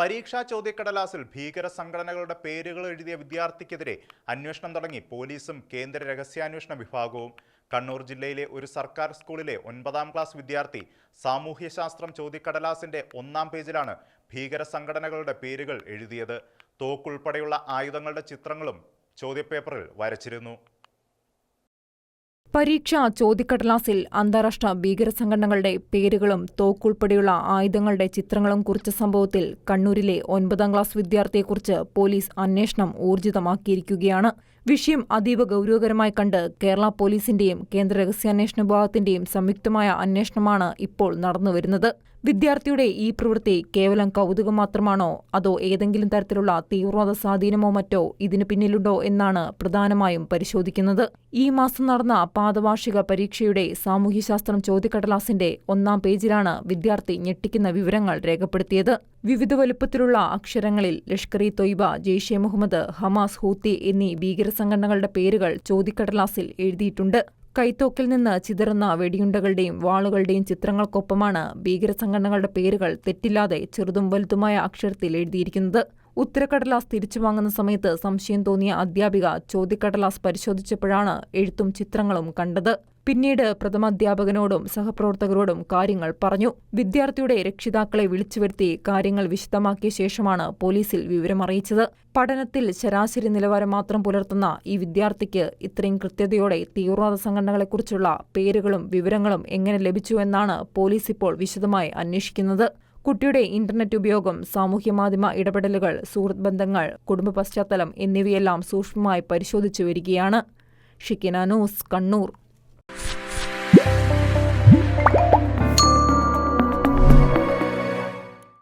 പരീക്ഷാ ചോദ്യക്കടലാസിൽ ഭീകര സംഘടനകളുടെ പേരുകൾ എഴുതിയ വിദ്യാർത്ഥിക്കെതിരെ അന്വേഷണം തുടങ്ങി പോലീസും കേന്ദ്ര രഹസ്യാന്വേഷണ വിഭാഗവും. കണ്ണൂർ ജില്ലയിലെ ഒരു സർക്കാർ സ്കൂളിലെ ഒൻപതാം ക്ലാസ് വിദ്യാർത്ഥി സാമൂഹ്യശാസ്ത്രം ചോദ്യക്കടലാസിന്റെ ഒന്നാം പേജിലാണ് ഭീകര സംഘടനകളുടെ പേരുകൾ എഴുതിയത്. തോക്കുൾപ്പെടെയുള്ള ആയുധങ്ങളുടെ ചിത്രങ്ങളും ചോദ്യപേപ്പറിൽ വരച്ചിരുന്നു. പരീക്ഷാ ചോദ്യക്കടലാസിൽ അന്താരാഷ്ട്ര ഭീകര സംഘടനകളുടെ പേരുകളും തോക്കുൾപ്പെടെയുള്ള ആയുധങ്ങളുടെ ചിത്രങ്ങളും കുറിച്ച സംഭവത്തിൽ കണ്ണൂരിലെ ഒൻപതാം ക്ലാസ് വിദ്യാർത്ഥിയെക്കുറിച്ച് പോലീസ് അന്വേഷണം ഊർജിതമാക്കിയിരിക്കുകയാണ്. വിഷയം അതീവ ഗൗരവകരമായി കണ്ട് കേരള പോലീസിന്റെയും കേന്ദ്ര രഹസ്യാന്വേഷണ വിഭാഗത്തിന്റെയും സംയുക്തമായ അന്വേഷണമാണ് ഇപ്പോൾ നടന്നുവരുന്നത്. വിദ്യാർത്ഥിയുടെ ഈ പ്രവൃത്തി കേവലം കൗതുകം മാത്രമാണോ? അതോ ഏതെങ്കിലും തരത്തിലുള്ള തീവ്രവാദ സ്വാധീനമോ മറ്റോ ഇതിനു പിന്നിലുണ്ടോ എന്നാണ് പ്രധാനമായും പരിശോധിക്കുന്നത്. ഈ മാസം നടന്ന പാദവാർഷിക പരീക്ഷയുടെ സാമൂഹ്യശാസ്ത്രം ചോദ്യക്കടലാസിന്റെ ഒന്നാം പേജിലാണ് വിദ്യാർത്ഥി ഞെട്ടിക്കുന്ന വിവരങ്ങൾ രേഖപ്പെടുത്തിയത്. വിവിധ വലുപ്പത്തിലുള്ള അക്ഷരങ്ങളിൽ ലഷ്കർ ഇ തൊയ്ബ ജെയ്ഷെ മുഹമ്മദ് ഹമാസ് ഹൂത്തി എന്നീ ഭീകര സംഘടനകളുടെ പേരുകൾ ചോദ്യക്കടലാസിൽ എഴുതിയിട്ടുണ്ട്. കൈത്തോക്കിൽ നിന്ന് ചിതറുന്ന വെടിയുണ്ടകളുടെയും വാളുകളുടെയും ചിത്രങ്ങൾക്കൊപ്പമാണ് ഭീകരസംഘടനകളുടെ പേരുകൾ തെറ്റില്ലാതെ ചെറുതും വലുതുമായ അക്ഷരത്തിൽ എഴുതിയിരിക്കുന്നത്. ഉത്തരക്കടലാസ് തിരിച്ചു വാങ്ങുന്ന സമയത്ത് സംശയം തോന്നിയ അധ്യാപിക ചോദ്യക്കടലാസ് പരിശോധിച്ചപ്പോഴാണ് എഴുത്തും ചിത്രങ്ങളും കണ്ടത്. പിന്നീട് പ്രഥമാധ്യാപകനോടും സഹപ്രവർത്തകരോടും കാര്യങ്ങൾ പറഞ്ഞു. വിദ്യാർത്ഥിയുടെ രക്ഷിതാക്കളെ വിളിച്ചുവരുത്തി കാര്യങ്ങൾ വിശദമാക്കിയ ശേഷമാണ് പോലീസിൽ വിവരമറിയിച്ചത് പഠനത്തിൽ ശരാശരി നിലവാരം മാത്രം പുലർത്തുന്ന ഈ വിദ്യാർത്ഥിക്ക് ഇത്രയും കൃത്യതയോടെ തീവ്രവാദ സംഘടനകളെക്കുറിച്ചുള്ള പേരുകളും വിവരങ്ങളും എങ്ങനെ ലഭിച്ചു എന്നാണ് പോലീസ് ഇപ്പോൾ വിശദമായി അന്വേഷിക്കുന്നത്. കുട്ടിയുടെ ഇന്റർനെറ്റ് ഉപയോഗം സാമൂഹ്യമാധ്യമ ഇടപെടലുകൾ സുഹൃത്ത് ബന്ധങ്ങൾ കുടുംബ പശ്ചാത്തലം എന്നിവയെല്ലാം സൂക്ഷ്മമായി പരിശോധിച്ചു വരികയാണ്. ഷിക്കിന ന്യൂസ് കണ്ണൂർ.